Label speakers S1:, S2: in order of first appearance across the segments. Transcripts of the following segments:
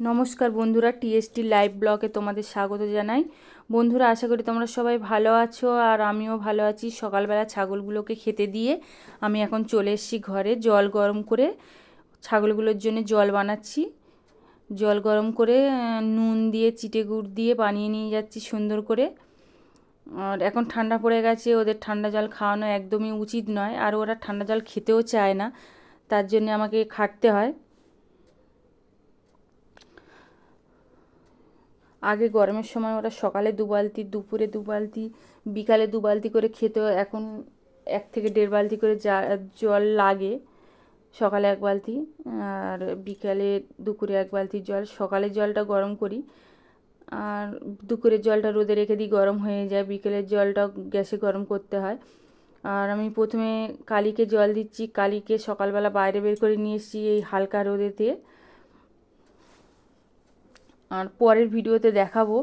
S1: নমস্কার বন্ধুরা TST live ব্লগে তোমাদের স্বাগত জানাই। বন্ধুরা, আশা করি তোমরা সবাই ভালো আছো আর আমিও ভালো আছি। সকালবেলা ছাগলগুলোকে খেতে দিয়ে আমি এখন চলে এসেছি ঘরে। জল গরম করে ছাগলগুলোর জন্য জল বানাচ্ছি। জল গরম করে নুন দিয়ে, চিটে গুড় দিয়ে বানিয়ে নিয়ে যাচ্ছি সুন্দর করে। আর এখন ঠান্ডা পড়ে গেছে, ওদের ঠান্ডা জল খাওয়ানো একদমই উচিত নয়। আর ওরা ঠান্ডা জল খেতেও চায় না, তার জন্য আমাকে খাটতে হয়। আগে গরমের সময় ওরা সকালে দু বালতি, দুপুরে দু বালতি, বিকালে দু বালতি করে খেত এখন এক থেকে দেড় বালতি করে যা, জল লাগে সকালে এক বালতি আর বিকালে দুপুরে এক বালতি জল। সকালে জলটা গরম করি আর দুপুরের জলটা রোদে রেখে দিই, গরম হয়ে যায়। বিকেলের জলটা গ্যাসে গরম করতে হয়। আর আমি প্রথমে কালিকে জল দিচ্ছি, কালিকে সকালবেলা বাইরে বের করে নিয়ে এসেছি এই হালকা রোদেতে। আর পরের ভিডিওতে দেখাবো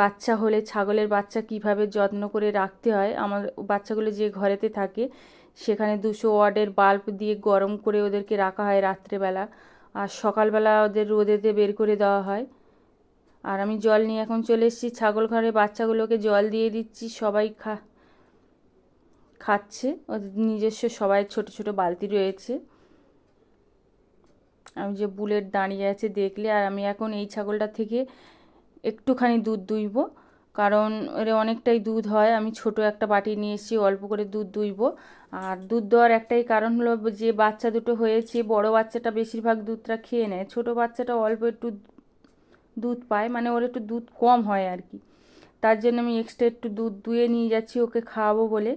S1: বাচ্চা হলে ছাগলের বাচ্চা কীভাবে যত্ন করে রাখতে হয়। আমার বাচ্চাগুলো যে ঘরেতে থাকে, সেখানে দুশো ওয়ার্ডের বাল্ব দিয়ে গরম করে ওদেরকে রাখা হয় রাত্রেবেলা। আর সকালবেলা ওদের রোদেতে বের করে দেওয়া হয়। আর আমি জল নিয়ে এখন চলে এসেছি। ছাগল ঘরে বাচ্চাগুলোকে জল দিয়ে দিচ্ছি। সবাই খা, খাচ্ছে। ওদের নিজস্ব সবাই ছোট ছোট বালতি রয়েছে। আমি যে বুলেট দাঁড়িয়ে আছে দেখলে, আর আমি এখন এই ছাগলটা থেকে একটুখানি দুধ দুইব। কারণ এর অনেকটাই দুধ হয়। আমি ছোট একটা বাটি নিয়ে এসেছি, অল্প করে দুধ দুইব। আর দুধ দেওয়ার একটাই কারণ হলো যে বাচ্চা দুটো হয়েছে, বড় বাচ্চাটা বেশিরভাগ দুধটা খেয়ে নেয়। ছোট বাচ্চাটা অল্প একটু দুধ পায় মানে ওর একটু দুধ কম হয় আর কি। তার জন্য আমি এক্সট্রা একটু দুধ দুয়ে নিয়ে যাচ্ছি, ওকে খাওয়াবো বলে।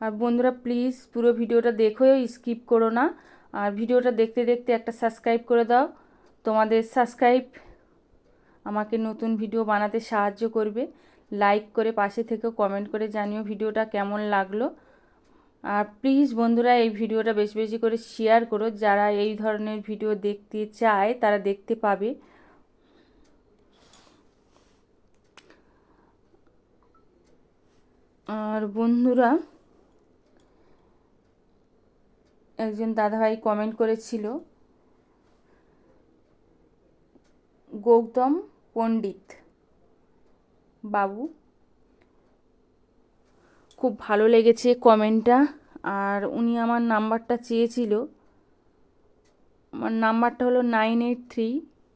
S1: আর বন্ধুরা প্লিজ পুরো ভিডিওটা দেখো, স্কিপ করো না। আর ভিডিওটা দেখতে দেখতে একটা সাবস্ক্রাইব করে দাও। তোমাদের সাবস্ক্রাইব আমাকে নতুন ভিডিও বানাতে সাহায্য করবে। লাইক করে পাশে থেকে কমেন্ট করে জানিও ভিডিওটা কেমন লাগল। আর প্লিজ বন্ধুরা, এই ভিডিওটা বেশি বেশি করে শেয়ার করো। যারা এই ধরনের ভিডিও দেখতে চায়, তারা দেখতে পাবে। আর বন্ধুরা একজন দাদাভাই কমেন্ট করেছিল, গৌতম পণ্ডিত বাবু, খুব ভালো লেগেছে কমেন্টটা আর উনি আমার নাম্বারটা চেয়েছিল, আমার নাম্বারটা হলো nine eight three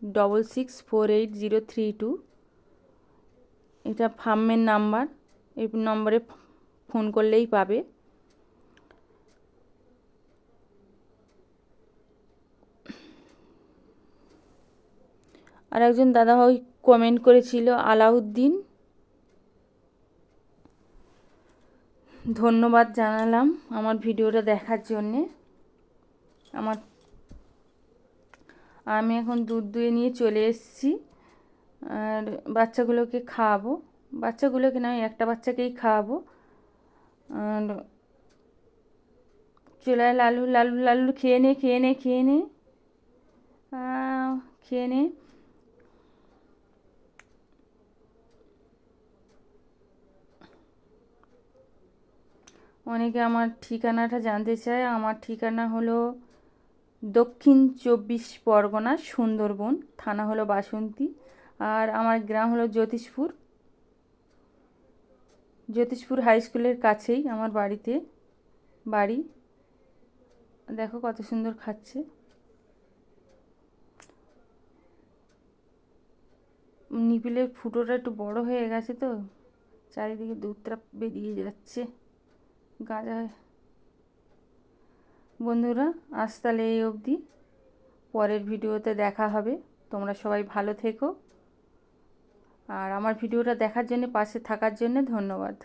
S1: double six four eight zero three two এটা ফার্মের নাম্বার এই নম্বরে ফোন করলেই পাবে। আর একজন দাদাভাই কমেন্ট করেছিল, আলাউদ্দিন। ধন্যবাদ জানালাম আমার ভিডিওটা দেখার জন্যে। আমার, আমি এখন দুধ দুয়ে নিয়ে চলে এসেছি। আর বাচ্চাগুলোকে খাওয়াবো। বাচ্চাগুলোকে নয়, একটা বাচ্চাকেই খাওয়াবো। আর চলে লালু লালু লালু খেয়ে নে খেয়ে নে খেয়ে নে। খেয়ে নে। অনেকে আমার ঠিকানাটা জানতে চায়। আমার ঠিকানা হলো দক্ষিণ চব্বিশ পরগনা, সুন্দরবন, থানা হলো বাসন্তী। আর আমার গ্রাম হলো জ্যোতিষপুর। জ্যোতিষপুর হাই স্কুলের কাছেই আমার বাড়িতে বাড়ি। দেখো কত সুন্দর খাচ্ছে। নিপিলের ফুটোটা একটু বড় হয়ে গেছে তো, চারিদিকে দুধটা বেরিয়ে যাচ্ছে। গাঁজা। বন্ধুরা, আজ তাহলে এই অবধি। পরের ভিডিওতে দেখা হবে। তোমরা সবাই ভালো থেকো। আর আমার ভিডিওটা দেখার জন্য, পাশে থাকার জন্য ধন্যবাদ।